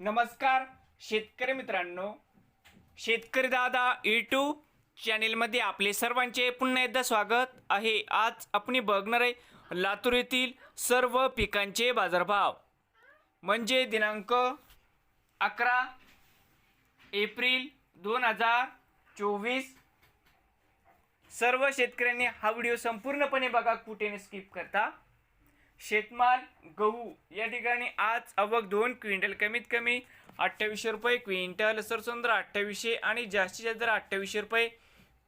नमस्कार शेतकरी मित्रांनो. शेतकरी दादा यूट्यूब चॅनेलमध्ये आपले सर्वांचे पुन्हा एकदा स्वागत आहे. आज आपण बघणार आहे लातूर येथील सर्व पिकांचे बाजारभाव. म्हणजे दिनांक अकरा एप्रिल दोन हजार चोवीस. सर्व शेतकऱ्यांनी हा व्हिडिओ संपूर्णपणे बघा कुठे स्किप करता. शेतमाल गहू या ठिकाणी आज आवक दोन क्विंटल कमीत कमी अठ्ठावीसशे रुपये क्विंटल सरसोंद्र अठ्ठावीसशे आणि जास्तीत जास्त दर अठ्ठावीसशे रुपये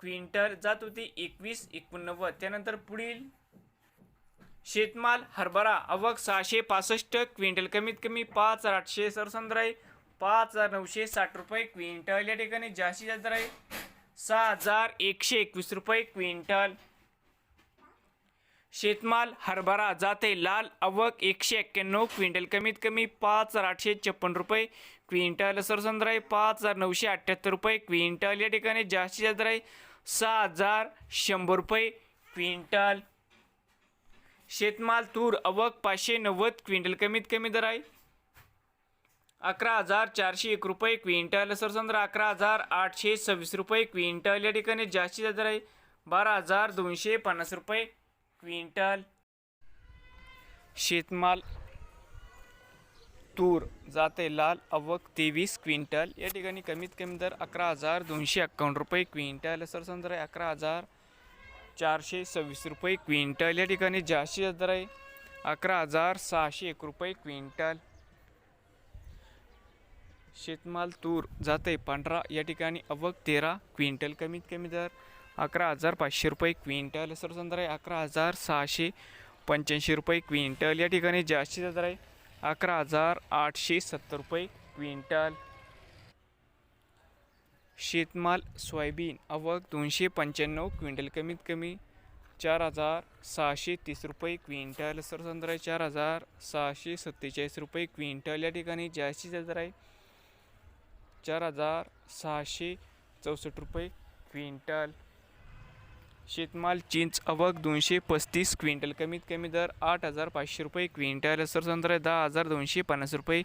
क्विंटल जात होती एकवीस एकोणनव्वद. त्यानंतर पुढील शेतमाल हरभरा आवक सहाशे पासष्ट क्विंटल कमीत कमी पाच हजार आठशे सरसंद्र आहे पाच हजार नऊशे साठ रुपये क्विंटल या ठिकाणी जास्तीत जास्त दर आहे सहा हजार एकशे एकवीस रुपये क्विंटल शेतमाल हरभरा जाते लाल आवक एकशे एक्क्याण्णव क्विंटल. कमीत कमी पाच हजार आठशे छप्पन रुपये. क्विंटल सरसंद्र आहे पाच हजार नऊशे अठ्ठ्याहत्तर रुपये. क्विंटल या ठिकाणी जास्तीत जास्त आहे सहा हजार शंभर रुपये. क्विंटल शेतमाल तूर आवक पाचशे नव्वद. क्विंटल कमीत कमी दर आहे अकरा हजार चारशे एक रुपये. क्विंटल सरसंद्र अकरा हजार आठशे सव्वीस रुपये. क्विंटल या ठिकाणी जास्तीत जास्त दर आहे बारा हजार दोनशे पन्नास रुपये. क्विंटल. शेतमाल तूर जाते लाल अवक तेवीस क्विंटल. या ठिकाणी कमीत कमी दर अकरा हजार दोनशे अक्कावन्न रुपये क्विंटल. सरसंद्र आहे अकरा हजार चारशे सव्वीस रुपये क्विंटल. या ठिकाणी जास्तीत जास्त दर आहे अकरा हजार सहाशे एक रुपये क्विंटल. शेतमाल तूर जाते पंधरा या ठिकाणी अवक तेरा क्विंटल. कमीत कमी दर अकरा हजार पाचशे रुपये क्विंटल. सरसंद्र आहे अकरा हजार सहाशे पंच्याऐंशी रुपये क्विंटल. या ठिकाणी जास्तीत जास्त दर आहे अकरा हजार आठशे सत्तर रुपये क्विंटल. शेतमाल सोयाबीन अवक दोनशे पंच्याण्णव क्विंटल. कमीत कमी चार हजार सहाशे तीस रुपये क्विंटल. सरसंदर आहे चार हजार सहाशे सत्तेचाळीस रुपये क्विंटल. या ठिकाणी जास्तीत जास्त दर आहे चार हजार सहाशे चौसष्ट रुपये क्विंटल. शेतमाल चिंच अवक दोनशे पस्तीस क्विंटल. कमीत कमी दर आठ हजार पाचशे रुपये क्विंटल. सर आहे दहा हजार दोनशे पन्नास रुपये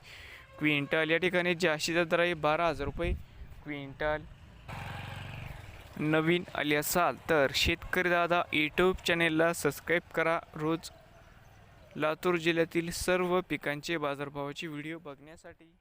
क्विंटल. या ठिकाणी जास्तीत दर आहे बारा हजार रुपये क्विंटल. नवीन आले असाल तर शेतकरी दादा यूट्यूब चॅनेलला सबस्क्राईब करा. रोज लातूर जिल्ह्यातील सर्व पिकांचे बाजारभावाचे व्हिडिओ बघण्यासाठी